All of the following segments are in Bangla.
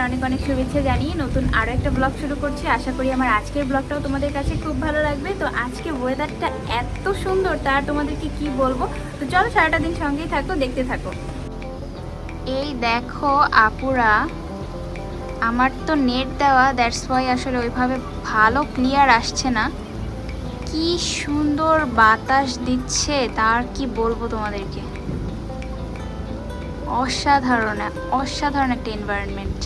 শুভ অনেক অনেক শুভেচ্ছা জানিয়ে নতুন আরও একটা ব্লগ শুরু করছি। আশা করি আমার আজকের ব্লগটাও তোমাদের কাছে খুব ভালো লাগবে। তো আজকে ওয়েদারটা এত সুন্দর তার তোমাদেরকে কি বলব? তো চলো সারাটা দিন সঙ্গেই থাকো, দেখতে থাকো। এই দেখো আপুরা, আমার তো নেট দেওয়া দ্যাটস ওয়াই আসলে ওইভাবে ভালো ক্লিয়ার আসছে না। কি সুন্দর বাতাস দিচ্ছে তার কি বলব তোমাদেরকে? অসাধারণ অসাধারণ একটা এনভায়রনমেন্ট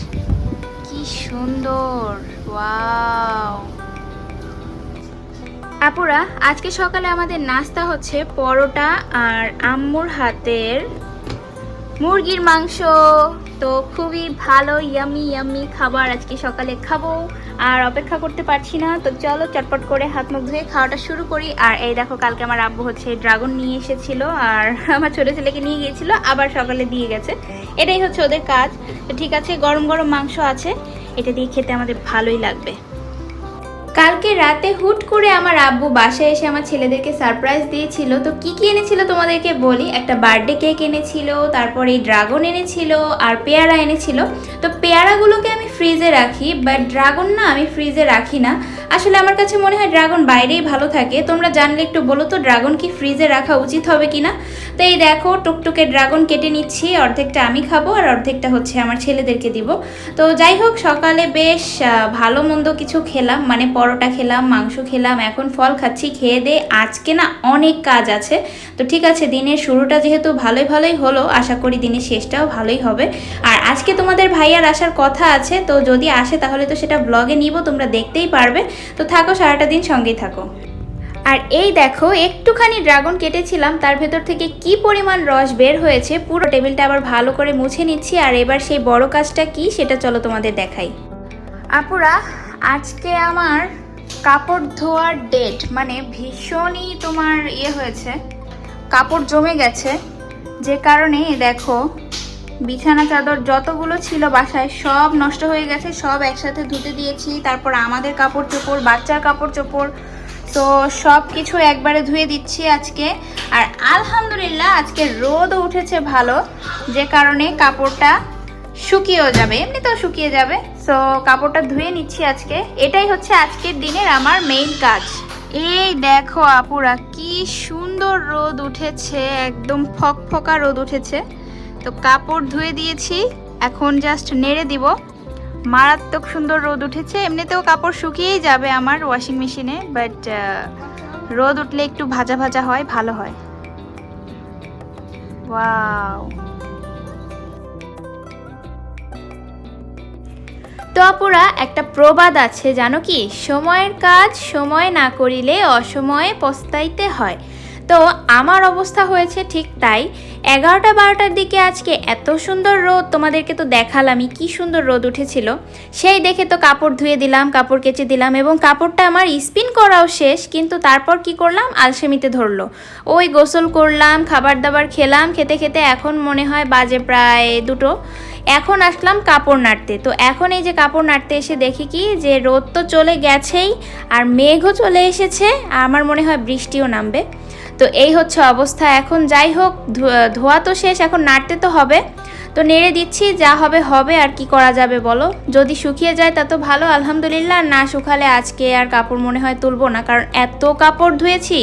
সুন্দর। ওয়াও। আপুরা আজকে সকালে আমাদের নাস্তা হচ্ছে পরোটা আর আম্মুর হাতের মুরগির মাংস। তো খুবই ভালো ইয়ামি ইয়ামি খাবার আজকে সকালে খাব। আর অপেক্ষা করতে পারছি না, তো চলো চটপট করে হাত মুখ ধুয়ে খাওয়াটা শুরু করি। আর এই দেখো, কালকে আমার আব্বু হচ্ছে ড্রাগন নিয়ে এসেছিল, আর আমার ছোটো ছেলেকে নিয়ে গিয়েছিল, আবার সকালে দিয়ে গেছে। এটাই হচ্ছে ওদের কাজ। তো ঠিক আছে, গরম গরম মাংস আছে, এটা দিয়ে খেতে আমাদের ভালোই লাগবে। কালকে রাতে হুট করে আমার আব্বু বাসায় এসে আমার ছেলেদেরকে সারপ্রাইজ দিয়েছিল। তো কি কি এনেছিল তোমাদেরকে বলি? একটা বার্থডে কেক এনেছিল, তারপরে এই ড্রাগন এনেছিল, আর পেয়ারা এনেছিল। তো পেয়ারাগুলোকে আমি ফ্রিজে রাখি বাট ড্রাগন না আমি ফ্রিজে রাখি না। আসলে আমার কাছে মনে হয় ড্রাগন বাইরেই ভালো থাকে। তোমরা জানলে একটু বলো তো ড্রাগন কি ফ্রিজে রাখা উচিত হবে কি না তো এই দেখো, টুকটুকে ড্রাগন কেটে নিচ্ছি, অর্ধেকটা আমি খাব আর অর্ধেকটা হচ্ছে আমার ছেলেদেরকে দিব। তো যাই হোক, সকালে বেশ ভালো মন্দ কিছু খেলাম মানে পরোটা খেলাম, মাংস খেলাম, এখন ফল খাচ্ছি, খেয়ে দে, আজকে না অনেক কাজ আছে। তো ঠিক আছে, দিনের শুরুটা যেহেতু ভালোই ভালোই হলো, আশা করি দিনের শেষটাও ভালোই হবে। আর আজকে তোমাদের ভাইয়ার আসার কথা আছে, তো যদি আসে তাহলে তো সেটা ব্লগে নিব, তোমরা দেখতেই পারবে। তো থাকো, সারাটা দিন সঙ্গেই থাকো। আর এই দেখো, একটুখানি ড্রাগন কেটেছিলাম, তার ভেতর থেকে কি পরিমাণ রস বের হয়েছে, পুরো টেবিলটা আবার ভালো করে মুছে নিচ্ছি, আর এবার সেই বড় কাজটা কি, সেটা চলো তোমাদের দেখাই। আপুরা আজকে আমার কাপড় ধোয়ার ডেট মানে ভীষণই তোমার ইয়ে হয়েছে, কাপড় জমে গেছে। যে কারণে দেখো, বিছানা চাদর যতগুলো ছিল বাসায় সব নষ্ট হয়ে গেছে, সব একসাথে ধুতে দিয়েছি, তারপর আমাদের কাপড় চোপড়, বাচ্চার কাপড় চোপড়, তো সব কিছু একবারে ধুয়ে দিচ্ছি আজকে। আর আলহামদুলিল্লাহ আজকে রোদও উঠেছে ভালো, যে কারণে কাপড়টা শুকিয়েও যাবে, এমনিতেও শুকিয়ে যাবে। সো কাপড়টা ধুয়ে নিচ্ছি আজকে। এটাই হচ্ছে আজকের দিনের আমার মেইন কাজ। এই দেখো আপুরা, কি সুন্দর রোদ উঠেছে, একদম ফকফকা রোদ উঠেছে। তো কাপড় ধুয়ে দিয়েছি, এখন জাস্ট নেড়ে দিব। মারাত্মক সুন্দর রোদ উঠেছে, এমনিতেও কাপড় শুকিয়েই যাবে আমার ওয়াশিং মেশিনে বাট রোদ উঠলে একটু ভাজা ভাজা হয়, ভালো হয়। ওয়াও তো আপুরা, একটা প্রবাদ আছে, জানো কি? সময়ের কাজ সময় না করিলে অসময়ে পস্তাইতে হয়। তো আমার অবস্থা হয়েছে ঠিক তাই। এগারোটা বারোটার দিকে আজকে এত সুন্দর রোদ, তোমাদেরকে তো দেখালামই কি সুন্দর রোদ উঠেছিল। সেই দেখে তো কাপড় ধুয়ে দিলাম, কাপড় কেচে দিলাম এবং কাপড়টা আমার স্পিন করাও শেষ, কিন্তু তারপর কি করলাম? আলসেমিতে ধরলো। ওই গোসল করলাম, খাবার দাবার খেলাম, খেতে খেতে এখন মনে হয় বাজে প্রায় দুটো। এখন আসলাম কাপড় নাড়তে। তো এখন এই যে কাপড় নাড়তে এসে দেখি কি যে রোদ তো চলে গেছেই, আর মেঘও চলে এসেছে আমার মনে হয় বৃষ্টিও নামবে। তো এই হচ্ছে অবস্থা। এখন যাই হোক ধোয়া তো শেষ, এখন নাড়তে তো হবে। তো নেড়ে দিচ্ছি, যা হবে হবে, আর কি করা যাবে বলো? যদি শুকিয়ে যায় তা তো ভালো, আলহামদুলিল্লাহ। না শুকালে আজকে আর কাপড় মনে হয় তুলবো না, কারণ এত কাপড় ধুয়েছি।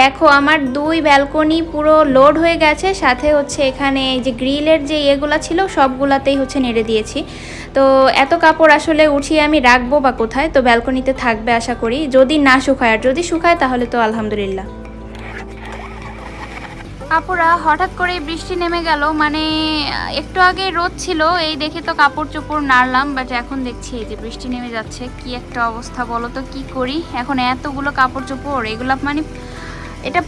দেখো, আমার দুই ব্যালকনি পুরো লোড হয়ে গেছে, সাথে হচ্ছে এখানে এই যে গ্রিলের যে ইয়েগুলো ছিল, সবগুলাতেই হচ্ছে নেড়ে দিয়েছি। তো এত কাপড় আসলে উঠিয়ে আমি রাখব বা কোথায়? তো ব্যালকনিতে থাকবে আশা করি। যদি না শুকায়, আর যদি শুকায় তাহলে তো আলহামদুলিল্লাহ। আপুরা হঠাৎ করে বৃষ্টি নেমে গেল মানে একটু আগে রোদ ছিল, এই দেখে তো কাপড় চোপড় নাড়লাম বাট এখন দেখছি এই যে বৃষ্টি নেমে যাচ্ছে, কি একটা অবস্থা বলো তো, কি করি? এখন এতগুলো কাপড় চোপড় এগুলো মানে এটা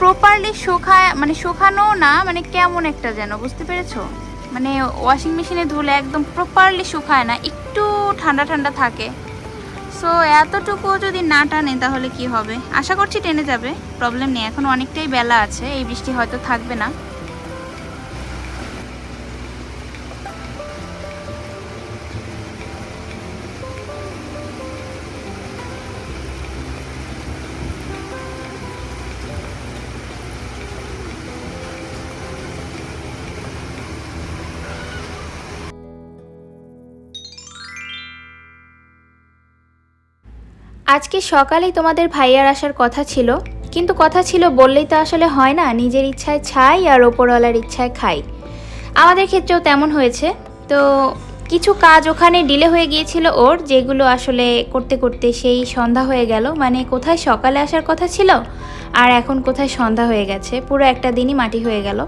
প্রপারলি শুকায় মানে শুকানো না মানে কেমন একটা যেন, বুঝতে পেরেছ? মানে ওয়াশিং মেশিনে ধুলে একদম প্রপারলি শুকায় না, একটু ঠান্ডা ঠান্ডা থাকে। সো এতটুকু যদি না টানে তাহলে কি হবে? আশা করছি টেনে যাবে। প্রবলেম নেই, এখন অনেকটাই বেলা আছে, এই বৃষ্টি হয়তো থাকবে না। আজকে সকালেই তোমাদের ভাইয়ার আসার কথা ছিল, কিন্তু কথা ছিল বললেই তো আসলে হয় না, নিজের ইচ্ছায় ছাই আর ওপরওয়ালার ইচ্ছায় খাই। আমাদের ক্ষেত্রেও তেমন হয়েছে। তো কিছু কাজ ওখানে ডিলে হয়ে গিয়েছিল ওর, যেগুলো আসলে করতে করতে সেই সন্ধ্যা হয়ে গেল। মানে কোথায় সকালে আসার কথা ছিল আর এখন কোথায় সন্ধ্যা হয়ে গেছে, পুরো একটা দিনই মাটি হয়ে গেল।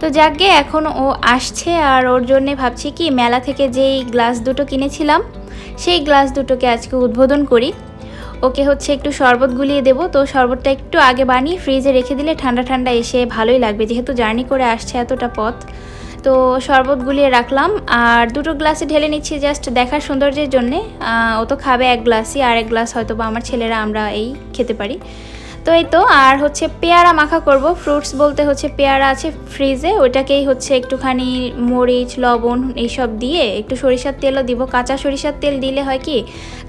তো যাকে এখন ও আসছে আর ওর জন্যে ভাবছি কি, মেলা থেকে যেই গ্লাস দুটো কিনেছিলাম, সেই গ্লাস দুটোকে আজকে উদ্বোধন করি। ওকে হচ্ছে একটু শরবত গুলিয়ে দেবো। তো শরবতটা একটু আগে বানিয়ে ফ্রিজে রেখে দিলে ঠান্ডা ঠান্ডা এসে ভালোই লাগবে। যেহেতু জার্নি করে আসছে এতটা পথ। তো শরবত গুলিয়ে রাখলাম। আর দুটো গ্লাসে ঢেলে নিচ্ছি জাস্ট দেখার সৌন্দর্যের জন্যে। ও তো খাবে এক গ্লাসই আর এক গ্লাস হয়তো বা আমার ছেলেরা আমরা এই খেতে পারি। তো এই তো, আর হচ্ছে পেয়ারা মাখা করব। ফ্রুটস বলতে হচ্ছে পেয়ারা আছে ফ্রিজে ওইটাকেই হচ্ছে একটুখানি মরিচ, লবণ এইসব দিয়ে একটু সরিষার তেলও দিব। কাঁচা সরিষার তেল দিলে হয় কি,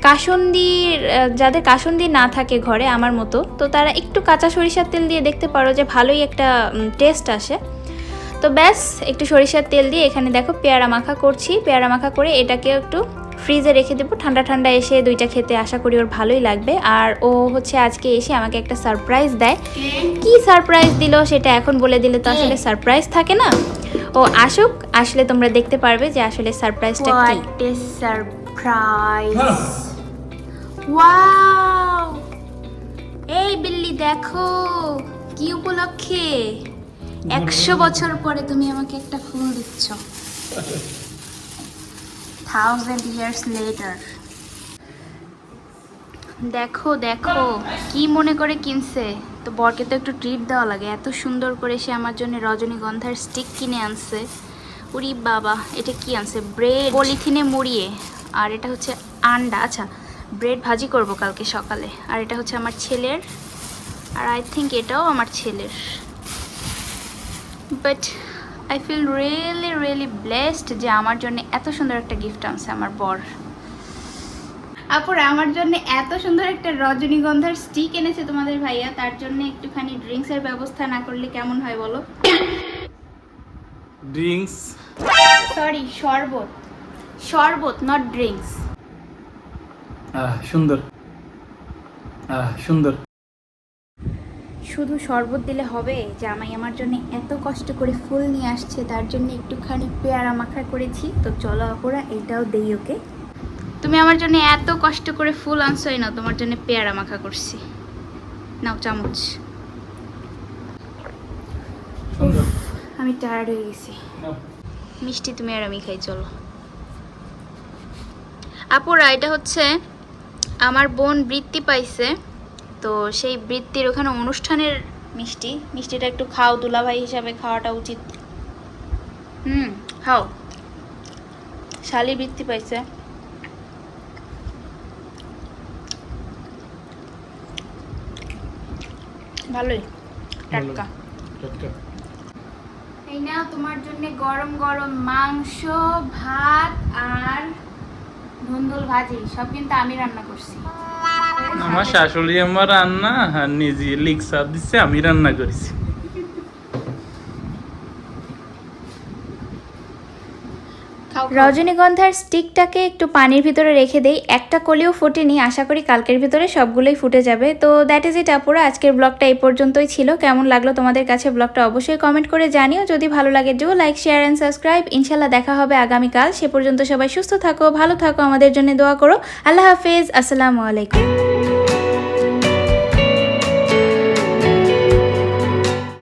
কাসন্দির যাদের কাসন্দি না থাকে ঘরে আমার মতো, তো তারা একটু কাঁচা সরিষার তেল দিয়ে দেখতে পারো যে ভালোই একটা টেস্ট আসে। তো ব্যাস, একটু সরিষার তেল দিয়ে এখানে দেখো পেয়ারা মাখা করছি। পেয়ারা মাখা করে এটাকে একটু ফ্রিজে রেখে দেবো। ঠান্ডা ঠান্ডা এসে দুইটা খেতে আশা করি ওর ভালোই লাগবে। আর ও হচ্ছে আজকে এসে আমাকে একটা সারপ্রাইজ দেয়। কি সারপ্রাইজ দিল সেটা এখন বলে দিলে তো আসলে সারপ্রাইজ থাকে না? ও আসুক আসলে তোমরা দেখতে পারবে যে আসলে সারপ্রাইজটা কি। What ওয়াও এই বিল্লি দেখো কি উপলক্ষে? একশো বছর পরে তুমি আমাকে একটা ফুল দিচ্ছ। থাউজেন্ড ইয়ার্স লেটার দেখো দেখো, কি মনে করে কিনছে? তো বরকে তো একটু ট্রিট দেওয়া লাগে। এত সুন্দর করে সে আমার জন্য রজনীগন্ধার স্টিক কিনে আনছে। উরি বাবা, এটা কি আনছে? ব্রেড পলিথিনে মুড়িয়ে। আর এটা হচ্ছে আন্ডা। আচ্ছা ব্রেড ভাজি করব কালকে সকালে। আর এটা হচ্ছে আমার ছেলের। আর আই থিঙ্ক এটাও আমার ছেলের। But I feel really really blessed যে আমার জন্য এত সুন্দর একটা গিফট আনছে আমার বর। আপুরা আমার জন্য এত সুন্দর একটা রজনীগন্ধার স্টিক এনেছে তোমাদের ভাইয়া তার জন্য একটুখানি ড্রিঙ্কসের ব্যবস্থা না করলে কেমন হয় বলো? ড্রিঙ্কস সরি শরবত। শরবত নট ড্রিঙ্কস আহ সুন্দর। আহ সুন্দর। শুধু শরবত দিলে হবে? জামাই আমার জন্য এত কষ্ট করে ফুল নিয়ে আসছে তার জন্য একটুখানি পেয়ারা মাখা করেছি। তো চলো আপুরা এটাও দেই ওকে। তুমি আমার জন্য এত কষ্ট করে ফুল আনছোই না তোমার জন্য পেয়ারা মাখা করছি। নাও চামচ। আমি টায়ার্ড হয়ে গেছি। মিষ্টি তুমি আর আমি খাই চলো। আপুরা এটা হচ্ছে আমার বোন বৃত্তি পাইছে। তো সেই বৃত্তির ওখানে অনুষ্ঠানের মিষ্টি। মিষ্টিটা একটু খাও দুলাভাই হিসাবে খাওয়াটা উচিত। হুম খাও। শালি বৃত্তি পাইছে। ভালোই। টাটকা। এই নাও তোমার জন্য গরম গরম মাংস ভাত আর ধুন্দুল ভাজি। সব কিন্তু আমি রান্না করছি। আমার শাশুড়ি আমার রান্না আর নিজে লিক সাপ দিচ্ছে আমি রান্না করেছি খাও খাও। রজনীগন্ধার স্টিকটাকে একটু পানির ভিতরে রেখে দেই। একটা কলিও ফোটেনি, আশা করি কালকের ভিতরে সবগুলোই ফুটে যাবে। তো দ্যাট ইজ ইট আপুরা। আজকের ব্লগটা এই পর্যন্তই ছিল। কেমন লাগল তোমাদের কাছে ব্লগটা অবশ্যই কমেন্ট করে জানিও। যদি ভালো লাগে do like share and subscribe ইনশাল্লাহ দেখা হবে আগামীকাল। সে পর্যন্ত সবাই সুস্থ থাকো, ভালো থাকো। আমাদের জন্য দোয়া করো। আল্লাহ হাফেজ। আসসালামু আলাইকুম।